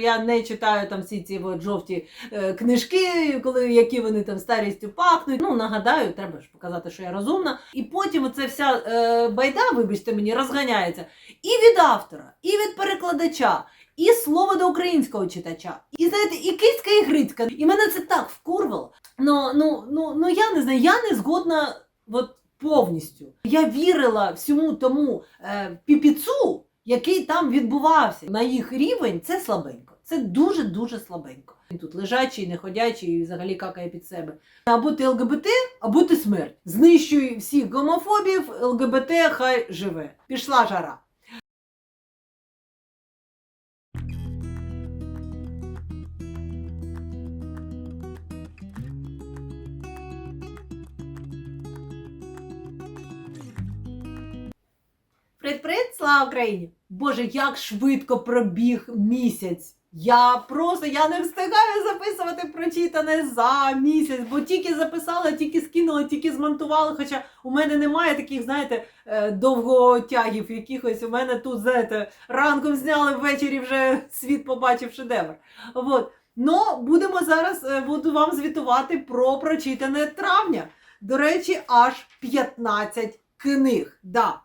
Я не читаю там всі ці от жовті е, книжки, коли які вони там старістю пахнуть. Ну нагадаю, треба ж показати, що я розумна. І потім оця вся е, байда, вибачте мені, розганяється і від автора, і від перекладача. І слово до українського читача, і знаєте, і кицька, і грицька. І мене це так вкурвало. Ну, ну, ну, ну я не знаю, я не згодна от, повністю. Я вірила всьому тому е, піпіцу, який там відбувався. На їх рівень це слабенько. Це дуже-дуже слабенько. Він тут лежачий, неходячий і взагалі какає під себе. Або ти ЛГБТ, або ти смерть. Знищуй всіх гомофобів, ЛГБТ хай живе. Пішла жара. Привіт-привіт, слава Україні! Боже, як швидко пробіг місяць. Я просто я не встигаю записувати прочитане за місяць, бо тільки записала, тільки скинула, тільки змонтувала. Хоча у мене немає таких, знаєте, е, довготягів якихось. У мене тут, знаєте, ранком зняли ввечері вже світ побачив шедевр. От. Но будемо зараз е, буду вам звітувати про прочитане травня. До речі, аж 15 книг. Да,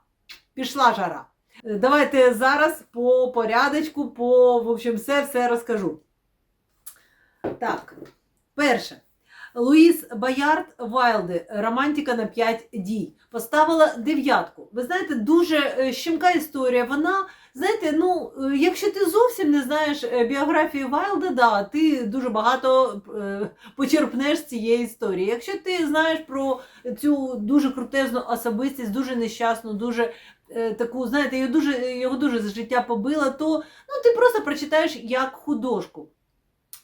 пішла жара. Е, Давайте зараз по порядочку, по в общем, все все розкажу. Так, перше. Луїс Боярд Вайлди, романтика на 5 дій. Поставила дев'ятку. Ви знаєте, дуже е, щемка історія. Вона, знаєте, ну, е, якщо ти зовсім не знаєш біографії Вайлда, да, ти дуже багато почерпнеш цієї історії. Якщо ти знаєш про цю дуже крутезну особистість, дуже нещасну, дуже таку, знаєте, його дуже, його дуже з життя побила, то ну, ти просто прочитаєш як художку.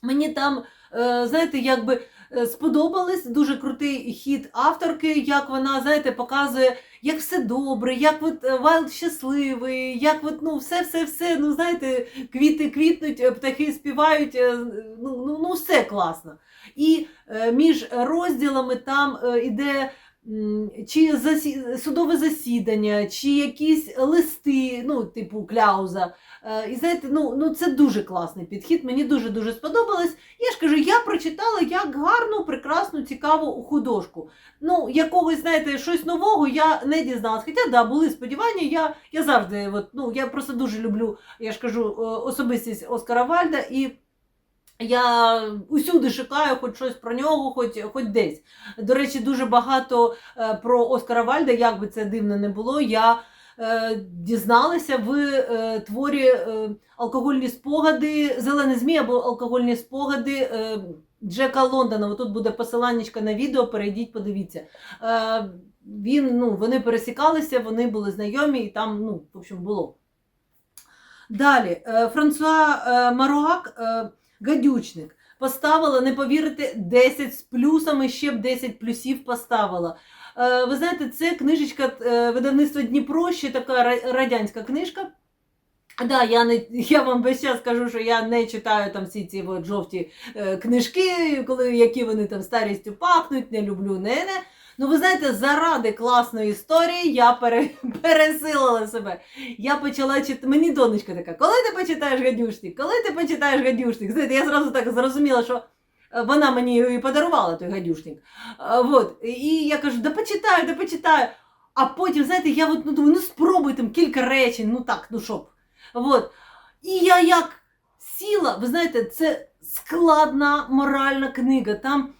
Мені там, е, знаєте, якби е, сподобалось дуже крутий хід авторки, як вона, знаєте, показує, як все добре, як от е, Вайлд щасливий, як от, ну, все-все-все, ну, знаєте, квіти квітнуть, е, птахи співають, е, ну, ну, ну все класно. І е, між розділами там е, іде чи засі... судове засідання, чи якісь листи, ну, типу кляуза. Е, І знаєте, ну, ну це дуже класний підхід. Мені дуже дуже сподобалось. Я ж кажу, я прочитала як гарну, прекрасну, цікаву художку. Ну, якогось, знаєте, щось нового я не дізналась. Хоча да, були сподівання. Я, я завжди, от, ну, я просто дуже люблю, я ж кажу, особистість Оскара Вальда і. Я усюди шукаю хоч щось про нього, хоч, хоч десь. До речі, дуже багато е, про Оскара Вальда, як би це дивно не було. Я е, дізналася в е, творі е, алкогольні спогади, зелений змій або алкогольні спогади е, Джека Лондона. Тут буде посиланнячка на відео, перейдіть, подивіться. Е, він, ну, вони пересікалися, вони були знайомі, і там, ну, в общем, було. Далі, е, Франсуа е, Маруак, е, гадючник. Поставила, не повірите, 10 з плюсами, ще б 10 плюсів поставила. Е, Ви знаєте, це книжечка е, видавництва Дніпро, ще така радянська книжка. Да, я, не, я вам весь час кажу, що я не читаю там всі ці от жовті е, книжки, коли, які вони там старістю пахнуть, не люблю, не не. Ну, ви знаєте, заради класної історії я пере, пересилила себе. Я почала читати. Мені донечка така, коли ти почитаєш гадюшник? Коли ти почитаєш гадюшник? Знаєте, я зразу так зрозуміла, що е, вона мені і подарувала той гадюшник. Вот. І я кажу, да почитаю, да почитаю. А потім, знаєте, я от, ну, думаю, ну спробуй там кілька речень, ну так, ну щоб. Вот. І я як сіла, ви знаєте, це складна моральна книга. Там, е,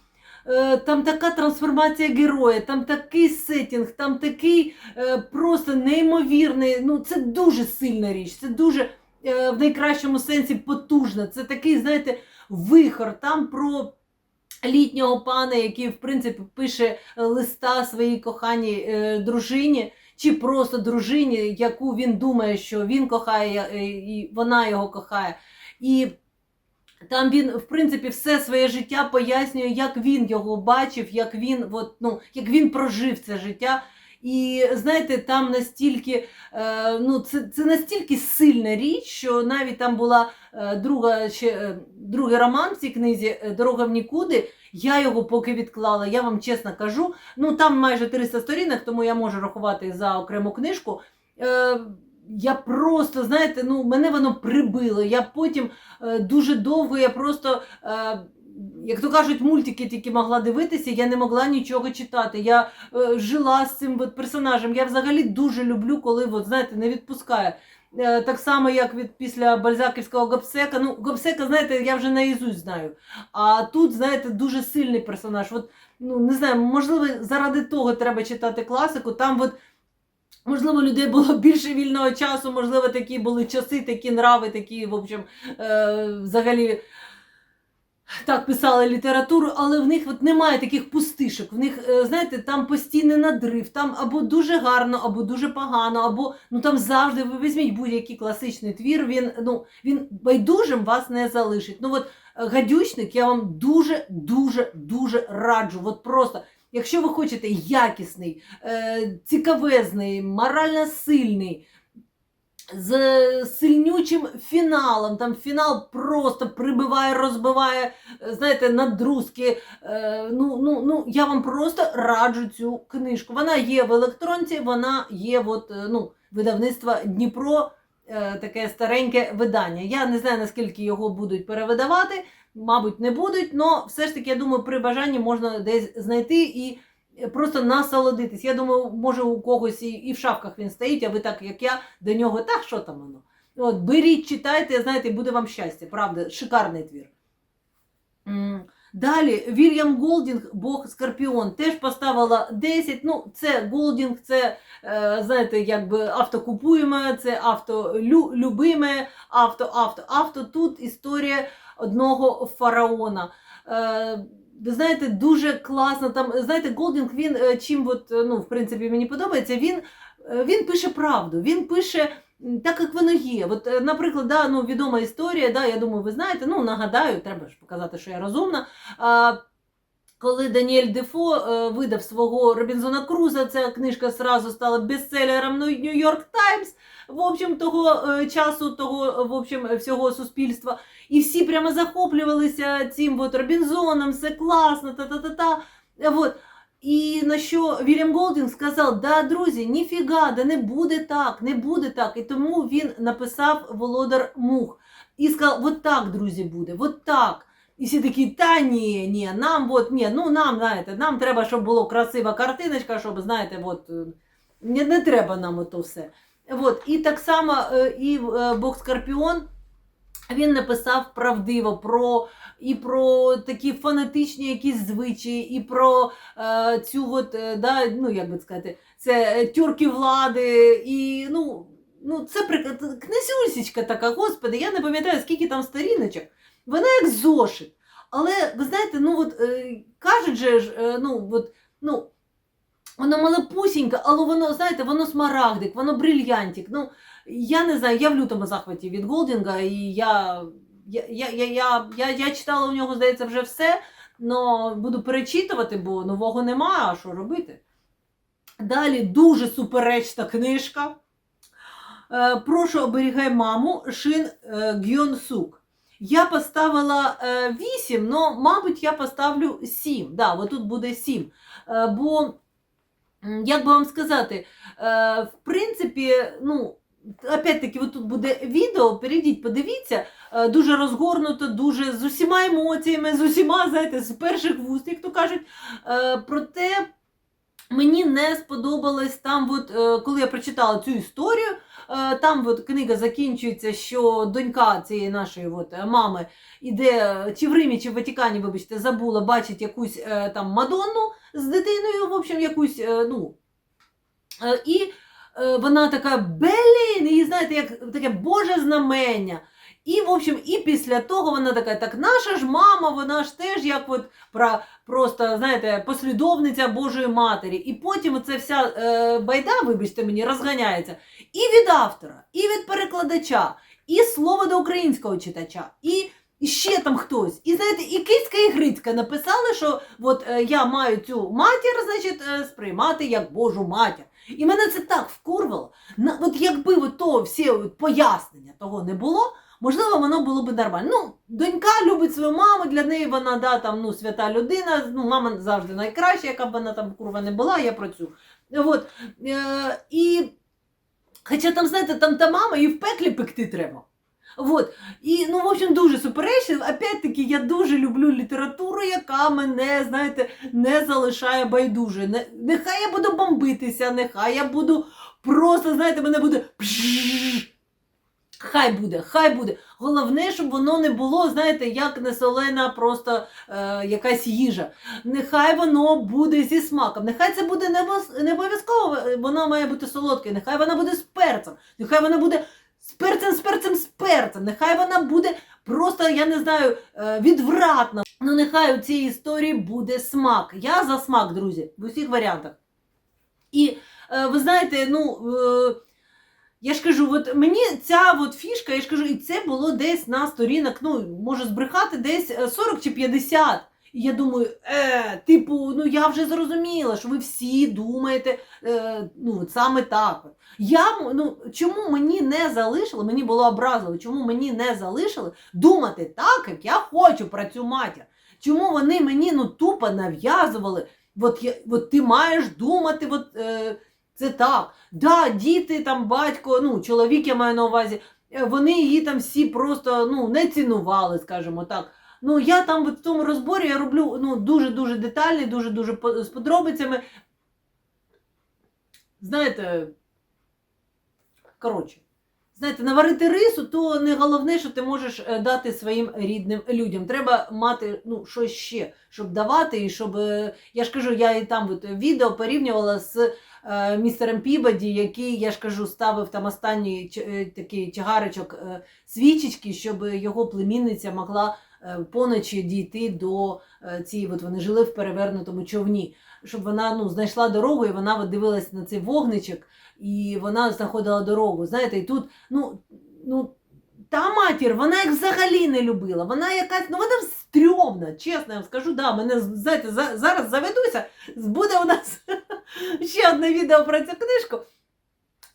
там така трансформація героя, там такий сетінг, там такий е, просто неймовірний. Ну, це дуже сильна річ, це дуже е, в найкращому сенсі потужна. Це такий, знаєте, вихор там про. Літнього пана, який, в принципі, пише листа своїй коханій е, дружині, чи просто дружині, яку він думає, що він кохає, е, і вона його кохає. І там він, в принципі, все своє життя пояснює, як він його бачив, як він, от, ну, як він прожив це життя. І знаєте, там настільки, е, ну, це, це настільки сильна річ, що навіть там була е, друга, ще, е, другий роман в цій книзі е, Дорога в нікуди. Я його поки відклала, я вам чесно кажу. Ну там майже 300 сторінок, тому я можу рахувати за окрему книжку. Е, я просто, знаєте, ну, мене воно прибило. Я потім е, дуже довго, я просто, е, як то кажуть, мультики тільки могла дивитися, я не могла нічого читати. Я е, жила з цим от, персонажем. Я взагалі дуже люблю, коли, от, знаєте, не відпускає. Е, Так само, як від після Бальзаківського Гобсека. Ну, Гобсека, знаєте, я вже наїзусь знаю. А тут, знаєте, дуже сильний персонаж. От, ну, не знаю, можливо, заради того треба читати класику. Там, от, можливо, людей було більше вільного часу, можливо, такі були часи, такі нрави, такі, в общем, е, взагалі. Так писали літературу, але в них от немає таких пустишок. В них, е, знаєте, там постійний надрив, там або дуже гарно, або дуже погано, або ну там завжди ви візьміть будь-який класичний твір. Він ну він байдужим вас не залишить. Ну от гадючник я вам дуже, дуже, дуже раджу. От просто, якщо ви хочете якісний, е, цікавезний, морально сильний. З сильнючим фіналом. Там фінал просто прибиває, розбиває, е, знаєте, надрузки. Е, ну, ну, ну, я вам просто раджу цю книжку. Вона є в електронці, вона є от, ну, видавництва Дніпро, таке стареньке видання. Я не знаю, наскільки його будуть перевидавати, мабуть, не будуть, але все ж таки, я думаю, при бажанні можна десь знайти і просто насолодитись. Я думаю, може у когось і, і в шапках він стоїть, а ви так, як я, до нього, так, що там воно? От, беріть, читайте, знаєте, буде вам щастя, правда, шикарний твір. Далі Вільям Голдінг, Бог Скорпіон, теж поставила 10. Ну, це Голдінг, це, е, знаєте, якби автокупуємо, це автолюбиме, авто, авто, авто. Тут історія одного фараона. Е, ви знаєте, дуже класно. Там, знаєте, Голдінг, він е, чим, от, е, ну, в принципі, мені подобається, він, він пише правду, він пише. Так як воно є. От, наприклад, да, ну, відома історія, да, я думаю, ви знаєте, ну нагадаю, треба ж показати, що я розумна. Коли Даніель Дефо е, видав свого Робінзона Круза, ця книжка зразу стала бестселером Нью-Йорк Таймс, в общем, того е, часу, того в общем, всього суспільства. І всі прямо захоплювалися цим от Робінзоном, все класно, та-та-та-та. Вот. І на що Вільям Голдінг сказав: да, друзі, ніфіга, да не буде так, не буде так. І тому він написав Володар Мух. І сказав, от так, друзі, буде, от так. І всі такі, та ні, ні, нам от, ні, ну нам, знаєте, нам треба, щоб була красива картиночка, щоб, знаєте, от, е, не, не треба нам ото все. От, і так само е, і е, Бог Скорпіон, він написав правдиво про і про такі фанатичні якісь звичаї, і про е, цю от, да, ну як би сказати, це тюрки влади, і ну, ну це прик- князюсічка така, господи, я не пам'ятаю, скільки там сторіночок. Вона як зошит. Але ви знаєте, ну от е, кажуть же е, ну от, ну. Воно малепусіньке, але воно, знаєте, воно смарагдик, воно брильянтик. Ну, я не знаю, я в лютому захваті від Голдінга, і я, я, я, я, я, я, я читала у нього, здається, вже все, але буду перечитувати, бо нового немає, а що робити. Далі дуже суперечна книжка. Е, Прошу оберігай маму Шин е, Гьон Сук. Я поставила 8, але, мабуть, я поставлю 7. Да, тут буде 7. Е, Бо Як би вам сказати, е, в принципі, ну, опять-таки, тут буде відео, перейдіть, подивіться, е, дуже розгорнуто, дуже з усіма емоціями, з усіма, знаєте, з перших вуст, як то кажуть. Проте мені не сподобалось там, от, коли я прочитала цю історію, там от книга закінчується, що донька цієї нашої от, е, мами іде чи в Римі, чи в Ватикані, вибачте, забула, бачить якусь е, там Мадонну з дитиною, в общем, якусь, е, ну. е, І е, вона така, блін, і знаєте, як таке Боже знамення. І, в общем, і після того вона така, так наша ж мама, вона ж теж як от про, просто, знаєте, послідовниця Божої Матері. І потім це вся е, байда, вибачте мені, розганяється і від автора, і від перекладача, і слово до українського читача, і і ще там хтось. І знаєте, і Кицька, і Грицька написали, що от е, я маю цю матір, значить, е, сприймати як Божу матір. І мене це так вкурвало. На, от якби от то всі от пояснення того не було, можливо, воно було б нормально. Ну, донька любить свою маму, для неї вона да, там, ну, свята людина, ну, мама завжди найкраща, яка б вона там курва не була, я про цю. От, е, і Хоча там, знаєте, там та мама і в пеклі пекти треба. Вот. І, ну, в общем, дуже суперечливо. Опять-таки, я дуже люблю літературу, яка мене, знаєте, не залишає байдуже. Не, нехай я буду бомбитися, нехай я буду просто, знаєте, мене буде. пшш. Хай буде, хай буде. Головне, щоб воно не було, знаєте, як несолена просто е, якась їжа. Нехай воно буде зі смаком. Нехай це буде не, обов'язково, е, воно має бути солодке. Нехай вона буде з перцем. Нехай вона буде з перцем, з перцем, з перцем. Нехай вона буде просто, я не знаю, е, відвратна. Ну, нехай у цій історії буде смак. Я за смак, друзі, в усіх варіантах. І е, ви знаєте, ну. Е, я ж кажу, от мені ця от фішка, я ж кажу, і це було десь на сторінок, ну, можу збрехати, десь е, 40 чи 50. І я думаю, е, типу, ну я вже зрозуміла, що ви всі думаєте е, ну, саме так. Я, ну, чому мені не залишили, мені було образливо, чому мені не залишили думати так, як я хочу про цю матір? Чому вони мені ну, тупо нав'язували, от, я, от ти маєш думати, от, е, це так. Да, діти, там, батько, ну, чоловік я маю на увазі, е, вони її там всі просто ну, не цінували, скажімо так. Ну, я там в тому розборі я роблю ну, дуже-дуже детальний, дуже-дуже з подробицями. Знаєте, коротше, знаєте, наварити рису, то не головне, що ти можеш е, дати своїм рідним людям. Треба мати ну, щось ще, щоб давати, і щоб. е, Я ж кажу, я і там відео порівнювала з містером Пібаді, який, я ж кажу, ставив там останній е, такий чагаричок е, свічечки, щоб його племінниця могла е, поночі дійти до е, цієї, от вони жили в перевернутому човні, щоб вона ну, знайшла дорогу, і вона дивилась на цей вогничок, і вона знаходила дорогу. Знаєте, і тут, ну, ну, та матір, вона їх взагалі не любила. Вона якась, ну вона стрьомна, чесно я вам скажу, да, мене знаєте, за, зараз заведуся, буде у нас ще одне відео про цю книжку.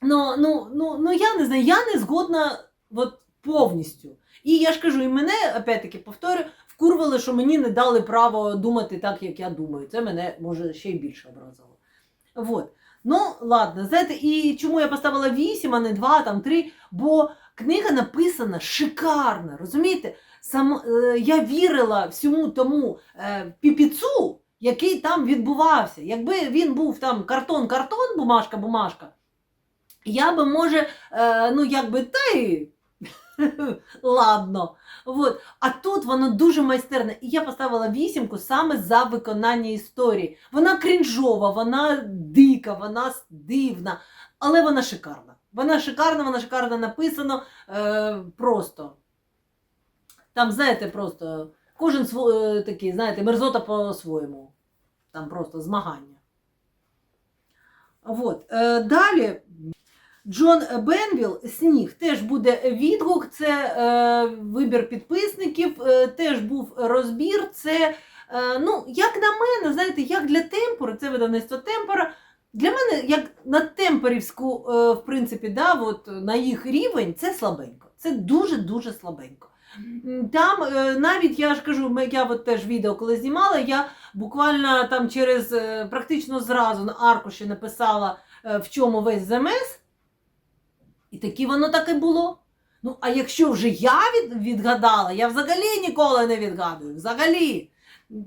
Ну, ну, ну, ну я не знаю, я не згодна от, повністю. І я ж кажу, і мене, опять-таки, повторю, вкурвали, що мені не дали право думати так, як я думаю. Це мене може ще й більше образило. Вот. Ну, ладно, знаєте, і чому я поставила 8, а не 2, там 3, бо книга написана шикарно, розумієте? Сам, е, я вірила всьому тому е, піпіцу, який там відбувався. Якби він був там картон-картон, бумажка-бумажка, я би, може, е, ну, якби та й ладно. Вот. А тут воно дуже майстерне. І я поставила вісімку саме за виконання історії. Вона крінжова, вона дика, вона дивна, але вона шикарна. Вона шикарна, вона шикарно написано. Е, просто. Там, знаєте, просто кожен е, такий, знаєте, мерзота по-своєму. Там просто змагання. Вот. Е, далі. Джон Бенвіл Сніг теж буде відгук, це е, вибір підписників, е, теж був розбір. Це, е, ну, як на мене, знаєте, як для темпори, це видавництво темпора. Для мене, як на темперівську, е, в принципі, да, от, на їх рівень, це слабенько. Це дуже-дуже слабенько. Там е, навіть я ж кажу, я от теж відео коли знімала, я буквально там через е, практично зразу на аркуші написала, в чому весь замес. І таки воно так і було. Ну, а якщо вже я від, відгадала, я взагалі ніколи не відгадую. Взагалі.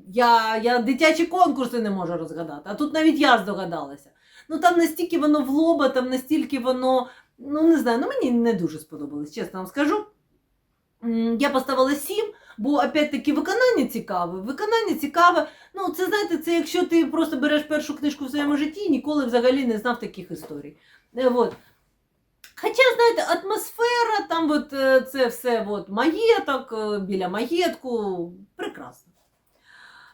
Я, я дитячі конкурси не можу розгадати, а тут навіть я здогадалася. Ну там настільки воно в лоба, там настільки воно, ну не знаю, ну мені не дуже сподобалось, чесно вам скажу. Я поставила 7, бо опять-таки виконання цікаве. Виконання цікаве. Ну, це знаєте, це якщо ти просто береш першу книжку в своєму житті і ніколи взагалі не знав таких історій. Е, Вот. Хоча, знаєте, атмосфера, там от, е, це все от, маєток, е, біля маєтку, прекрасно.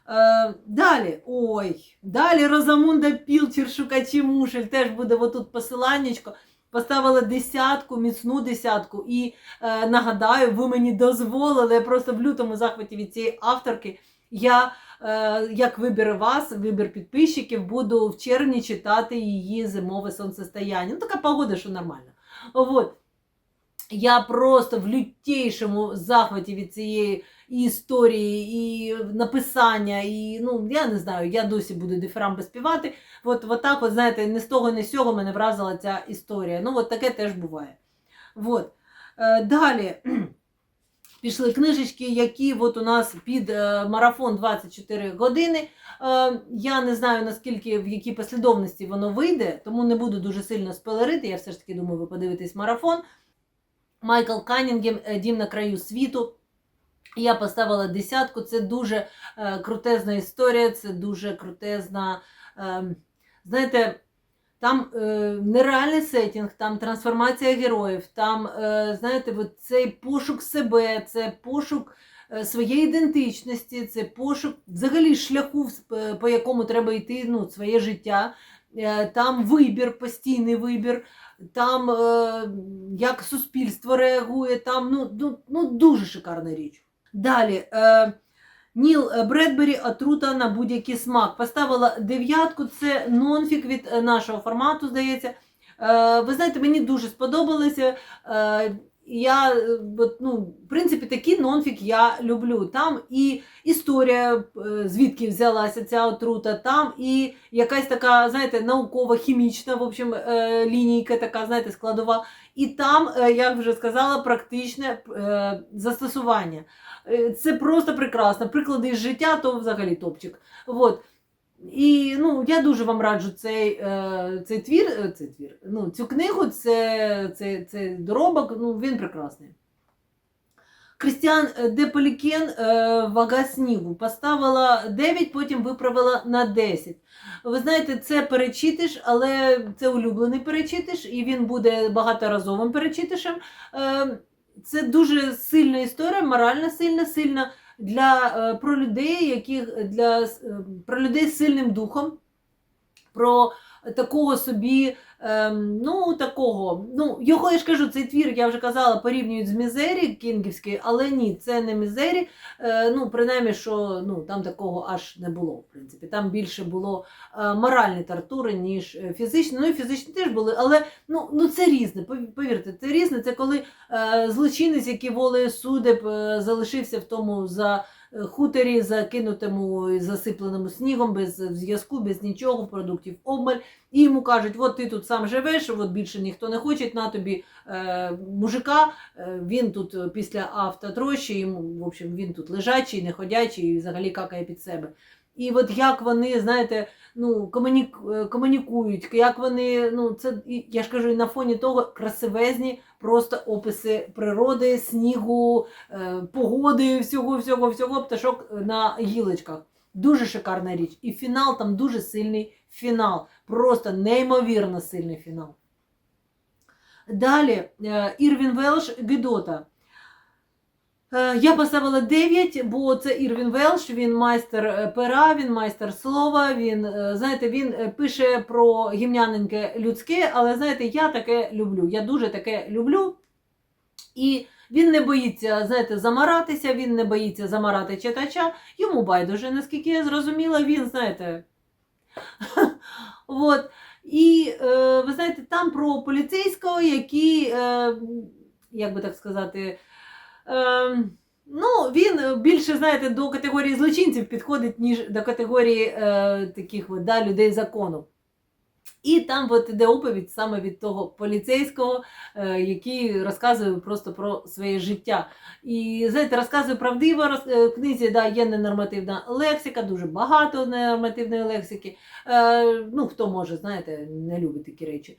Е, далі, ой, далі Розамунда Пілчер, шукачі мушель, теж буде отут посиланнячко. Поставила десятку, міцну десятку. І е, нагадаю, ви мені дозволили, я просто в лютому захваті від цієї авторки. Я, е, як вибір вас, вибір підписчиків, буду в червні читати її зимове сонцестояння. Ну, така погода, що нормально. Вот. Я просто в лютейшому захваті від цієї історії, і написання, і ну я не знаю, я досі буду дифирамби співати. От, от так, от, знаєте, не з того, не з цього мене вразила ця історія. Ну, от таке теж буває. От. Е, далі пішли книжечки, які от у нас під е, марафон 24 години. Е, я не знаю, наскільки в якій послідовності воно вийде, тому не буду дуже сильно спойлерити. Я все ж таки думаю, ви подивитесь марафон. Майкл Канінгем Дім на краю світу. Я поставила десятку. Це дуже е, крутезна історія, це дуже крутезна. Е, знаєте, там е, нереальний сетінг, там трансформація героїв, там, е, знаєте, от цей пошук себе, це пошук е, своєї ідентичності, це пошук взагалі шляху, по якому треба йти ну, своє життя. Е, Там вибір, постійний вибір, там е, як суспільство реагує, там ну, ну, ну дуже шикарна річ. Далі. Е, Ніл Бредбері Отрута на будь-який смак. Поставила дев'ятку, це нонфік від нашого формату, здається. Ви знаєте, мені дуже сподобалося. Я, е, ну, в принципі, такий нонфік я люблю. Там і історія, е, звідки взялася ця отрута, там і якась така, знаєте, науково-хімічна в общем, е, лінійка, така, знаєте, складова. І там, як вже сказала, практичне застосування. Це просто прекрасно. Приклади з життя, то взагалі топчик. От. І ну, я дуже вам раджу цей, е, цей твір, е, цей твір, ну, цю книгу, це, це, це доробок, ну, він прекрасний. Крістіан е, вага снігу поставила 9, потім виправила на 10. Ви знаєте, це перечитиш, але це улюблений перечитиш, і він буде багаторазовим перечитишем. Це дуже сильна історія, морально сильна, сильна для е, про людей, яких для е, про людей з сильним духом, про такого собі, ем, ну такого. Ну, його я ж кажу, цей твір, я вже казала, порівнюють з Мізері Кінгівський, але ні, це не Мізері. Е, ну, принаймні, що ну, там такого аж не було, в принципі. Там більше було е, моральні тортури, ніж е, фізичні. Ну і фізичні теж були, але ну, ну це різне. Повірте, це різне. Це коли е, злочинець, який волею судеб е, залишився в тому за хуторі, закинутому і засипленому снігом, без зв'язку, без нічого, продуктів обмаль. І йому кажуть, от ти тут сам живеш, от більше ніхто не хоче, на тобі е, мужика, е, він тут після автотрощі, йому, в общем, він тут лежачий, не ходячий і взагалі какає під себе. І от як вони, знаєте, ну, е, комунікують, як вони, ну, це, я ж кажу, і на фоні того красивезні просто описи природи, снігу, е, погоди, всього, всього, всього, пташок на гілочках. Дуже шикарна річ. І фінал там дуже сильний фінал. Просто неймовірно сильний фінал. Далі е, Ірвін Велш Гедота. Е, Я поставила 9, бо це Ірвін Велш, він майстер е, пера, він майстер слова. Він, е, знаєте, він пише про гімняненьке людське, але знаєте, я таке люблю. Я дуже таке люблю. І він не боїться, знаєте, замаратися, він не боїться замарати читача. Йому байдуже, наскільки я зрозуміла, він, знаєте. От. І ви знаєте, там про поліцейського, який, як би так сказати, ну, він більше, знаєте, до категорії злочинців підходить, ніж до категорії е, таких от, да, людей закону. І там от іде оповідь саме від того поліцейського, е, який розказує просто про своє життя. І знаєте, розказує правдиво е, в книзі, да, є ненормативна лексика, дуже багато ненормативної лексики. Е, ну, хто може, знаєте, не любить такі речі.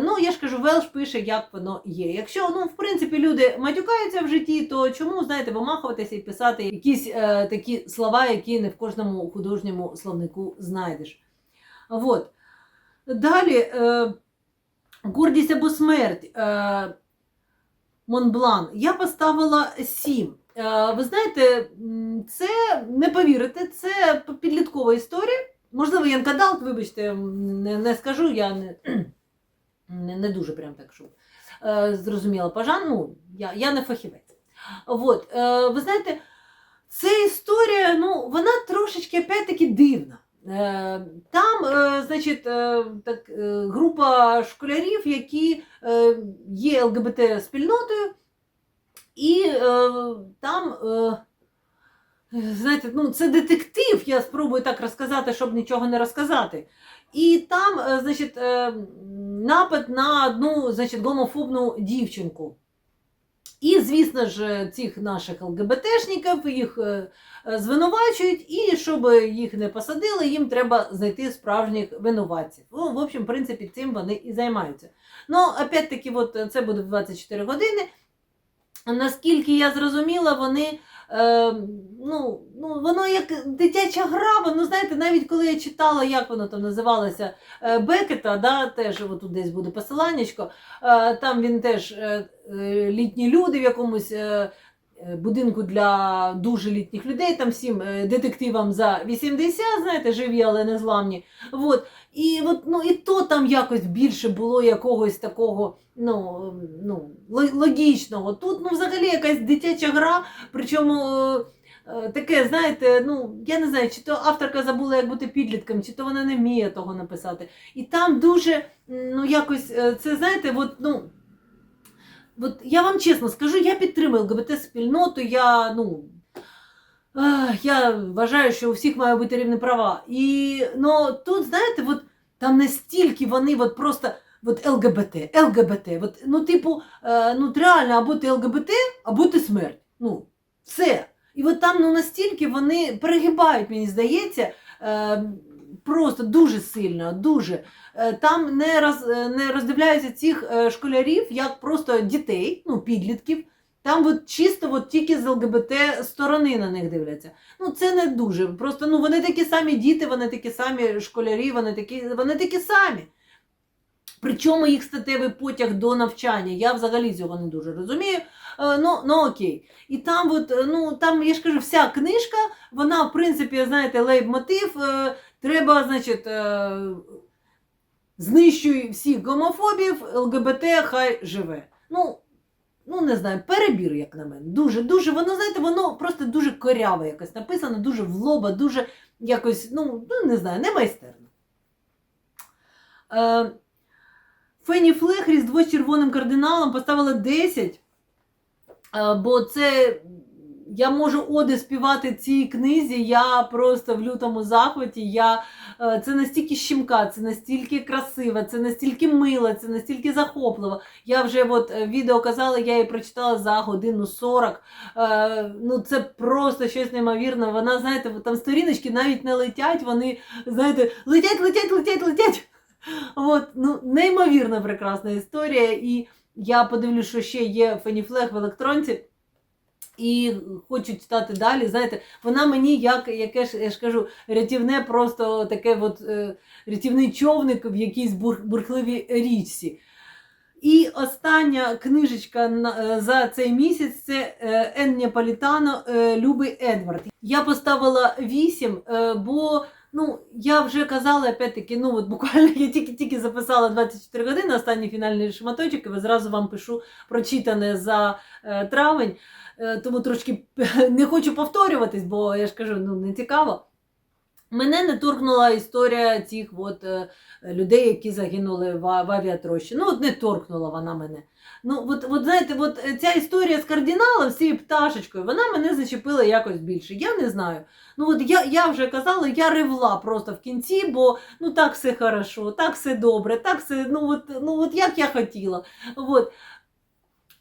Ну, я ж кажу, Велш пише, як воно є. Якщо, ну, в принципі, люди матюкаються в житті, то чому, знаєте, вимахуватися і писати якісь такі слова, які не в кожному художньому словнику знайдеш. Вот. Далі, е, гордість або смерть. Е, Монблан. Я поставила 7. Е, ви знаєте, це не повірите, це підліткова історія. Можливо, Янкадалт, вибачте, не, не скажу, я не, не, не дуже прям так що зрозуміла пажан. Ну, я, я не фахівець. Вот, е, ви знаєте, ця історія, ну, вона трошечки опять-таки дивна. Е, Там, е, значить, е, так, група школярів, які є ЛГБТ-спільнотою, і е, там, знаєте, ну, це детектив, я спробую так розказати, щоб нічого не розказати. І там, значить, напад на одну, значить, гомофобну дівчинку. І, звісно ж, цих наших ЛГБТшників їх е, е, звинувачують, і щоб їх не посадили, їм треба знайти справжніх винуватців. Ну, в общем, в принципі, цим вони і займаються. Ну, опять-таки, от це буде в 24 години. Наскільки я зрозуміла, вони. Е, ну, ну, воно як дитяча гра, воно, знаєте, навіть коли я читала, як воно там називалося е, Бекета, да, теж от тут десь буде посиланнячко, е, там він теж е, е, літні люди в якомусь е, будинку для дуже літніх людей, там всім е, детективам за 80, знаєте, живі, але не зламні. От. І, от, ну, і то там якось більше було якогось такого ну, ну, логічного. Тут ну, взагалі якась дитяча гра, причому е, е, таке, знаєте, ну, я не знаю, чи то авторка забула, як бути підлітком, чи то вона не вміє того написати. І там дуже, ну, якось, е, це, знаєте, от, ну, от я вам чесно скажу, я підтримую ЛГБТ-спільноту, я, ну, Я вважаю, що у всіх має бути рівні права. І ну, тут, знаєте, от, там настільки вони от просто от ЛГБТ, ЛГБТ. От, ну, типу, ну, реально, або ти ЛГБТ, або ти смерть. Ну, все. І от там ну, настільки вони перегибають, мені здається, е, просто дуже сильно, дуже. Е, Там не, роз, е, не роздивляються цих е, школярів як просто дітей, ну, підлітків. Там от чисто от тільки з ЛГБТ сторони на них дивляться. Ну це не дуже. Просто ну вони такі самі діти, вони такі самі школярі, вони такі, вони такі самі. Причому їх статевий потяг до навчання. Я взагалі цього не дуже розумію. Ну, ну окей. І там, от, ну, там, я ж кажу, вся книжка, вона, в принципі, знаєте, лейб-мотив. Треба, значить, е, знищуй всіх гомофобів, ЛГБТ хай живе. Ну, ну не знаю, перебір, як на мене. Дуже, дуже, воно, знаєте, воно просто дуже коряве якось написано, дуже в лоба, дуже якось, ну, ну не знаю, не майстерно. Е, Фені Флех з червоним кардиналом поставила 10, е, бо це я можу оди співати цій книзі, я просто в лютому захваті. Я, е, це настільки щімка, це настільки красиво, це настільки мило, це настільки захопливо. Я вже от е, відео казала, я її прочитала за годину 40. Е, ну це просто щось неймовірне. Вона, знаєте, там сторіночки навіть не летять, вони, знаєте, летять, летять, летять, летять. От, ну, неймовірно прекрасна історія. І я подивлюсь, що ще є Феніфлег в електронці. І хочу читати далі. Знаєте, вона мені, як яке ж я ж кажу, рятівне, просто таке от, е, рятівний човник в якійсь бур, бурхливій річці. І остання книжечка на, е, за цей місяць це е, Ення Політано е, Любий Едвард. Я поставила 8, е, бо ну, я вже казала, опять-таки, ну от буквально я тільки-тільки записала 24 години, останній фінальний шматочок, і зразу вам пишу прочитане за е, травень. Е, тому трошки не хочу повторюватись, бо я ж кажу, ну не цікаво. Мене не торкнула історія цих от, е, людей, які загинули в, в авіатрощі. Ну, от не торкнула вона мене. Ну, от, от знаєте, от е, ця історія з кардиналом, з цією пташечкою, вона мене зачепила якось більше. Я не знаю. Ну, от я, я вже казала, я ревла просто в кінці, бо ну так все хорошо, так все добре, так все, ну от, ну, от як я хотіла. От.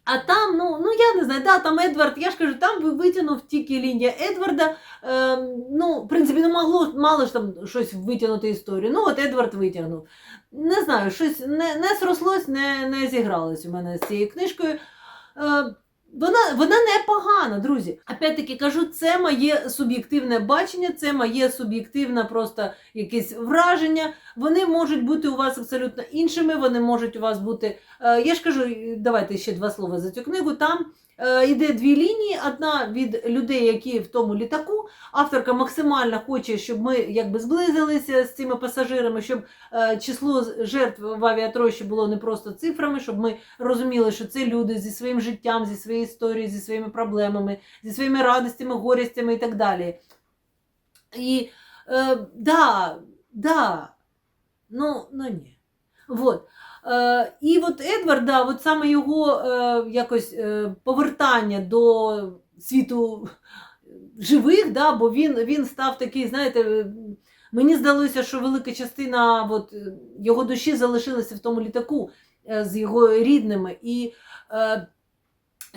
А там, ну, ну я не знаю, да, там Едвард, я ж кажу, там би витягнув тільки лінія Едварда. Е, ну, в принципі, не могло мало ж там щось витягнути історію. Ну, от Едвард витягнув. Не знаю, щось не, не срослось, не, не зігралось у мене з цією книжкою. Е, вона, вона не погана, друзі. Опять-таки кажу, це моє суб'єктивне бачення, це моє суб'єктивне просто якесь враження. Вони можуть бути у вас абсолютно іншими, вони можуть у вас бути. Е, я ж кажу, давайте ще два слова за цю книгу. Там йде дві лінії: одна від людей, які в тому літаку. Авторка максимально хоче, щоб ми якби зблизилися з цими пасажирами, щоб е, число жертв в авіатрощі було не просто цифрами, щоб ми розуміли, що це люди зі своїм життям, зі своєю історією, зі своїми проблемами, зі своїми радостями, горістями і так далі. І Е, да, да. Ну, ну ні. Вот. Е, і от Едвард, да, от саме його е, якось е, повертання до світу живих, да, бо він, він став такий, знаєте, мені здалося, що велика частина от, його душі залишилася в тому літаку з його рідними. І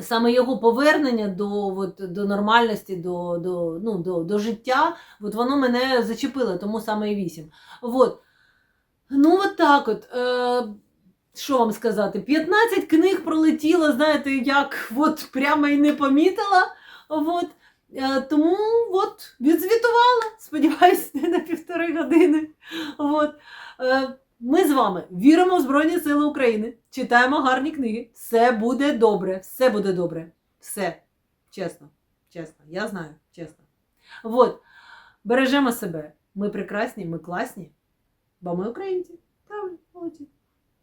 саме його повернення до, от, до нормальності, до, до, ну, до, до життя, от воно мене зачепило, тому саме і вісім. Вот. Ну, от так от. Е, що вам сказати? 15 книг пролетіло, знаєте, як от прямо і не помітила. От. Е, тому от, відзвітувала, сподіваюсь, не на півтори години. От. Е, ми з вами віримо в Збройні Сили України, читаємо гарні книги. Все буде добре, все буде добре. Все. Чесно, чесно, я знаю, чесно. От. Бережемо себе. Ми прекрасні, ми класні, бо ми українці. Правильно, молодці.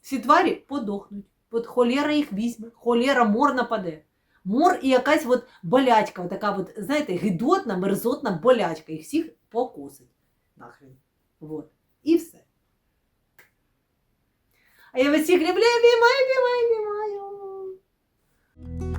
Всі тварі подохнуть. От холера їх візьме, холера мор нападе. Мор і якась от болячка, така от, знаєте, гидотна, мерзотна болячка. Їх всіх покусить. Нахрен. Вот. І все. А я вас всіх люблю, обіймаю, обіймаю, обіймаю.